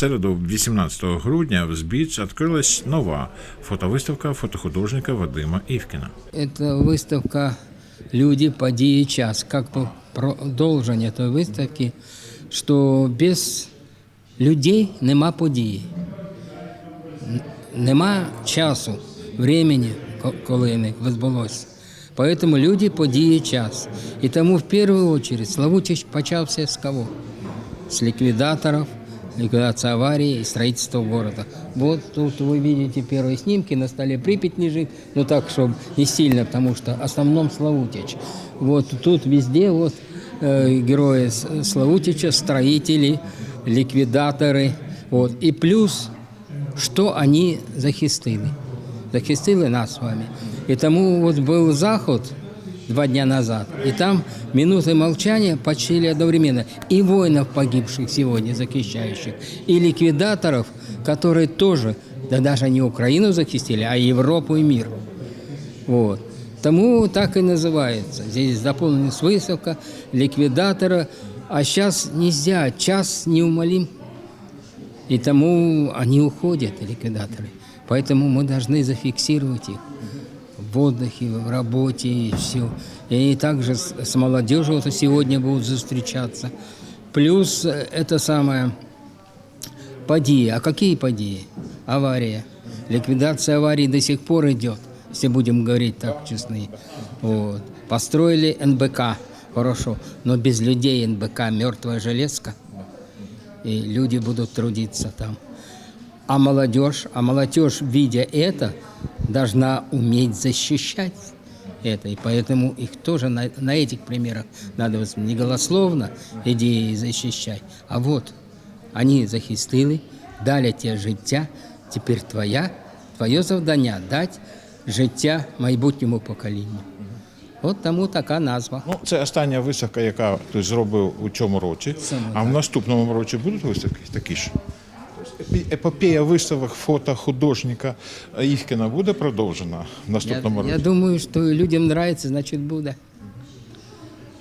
середу, 18 грудня, в Збіч відкрилась нова фотовиставка фотохудожника Вадима Івкіна. Это выставка «Люди, події, час». Как бы продовження той виставки, що без людей нема події. Н- Нема часу, времени, ко- коли не відбулося. Поэтому люди, події, час. І тому в першу очередь Славутич почався з кого? С ликвидаторов, Ликвидация аварии и строительства города. Вот тут вы видите первые снимки, на столе Припять лежит, ну так, чтобы не сильно, потому что в основном Славутич. Вот тут везде вот э, герои Славутича, строители, ликвидаторы. Вот. И плюс, что они захистили. Захистили нас с вами. И тому вот был заход два дня назад. И там минуты молчания почтили одновременно и воинов, погибших сегодня, захищающих, и ликвидаторов, которые тоже, да даже не Украину захистили, а Европу и мир. Вот. Тому так и называется. Здесь дополнилась выставка ликвидатора, а сейчас нельзя, час неумолим. И тому они уходят, ликвидаторы. Поэтому мы должны зафиксировать их в отдыхе, в работе и все. И также с, с молодежью вот сегодня будут встречаться. Плюс э, это самое подии. А какие подии? Авария. Ликвидация аварии до сих пор идет, если будем говорить так честны. Вот. Построили НБК, хорошо, но без людей НБК мертвая железка. И люди будут трудиться там. А молодежь, а молодежь, видя это, должна уметь защищать это. И поэтому их тоже на, на этих примерах надо вот не голословно идеи защищать, а вот они захистили, дали тебе життя, тепер твоя, твоє завдання дати життя майбутньому поколінню. От тому така назва. Ну, це остання виставка, яка ти зробив у цьому році. Саме а в наступному році будуть виставки такі ж? Епопея виставок фото художника Івкіна буде продовжена в Я, наступному я році. думаю, що людям нравится, значить буде.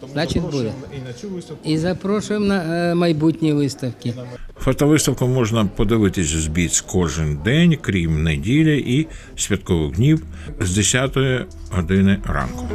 Тому значить, буде. І на цю виставку. І запрошуємо на е, майбутні виставки. Фотовиставку можна подивитись з Біц кожен день, крім неділі і святкових днів з 10 години ранку.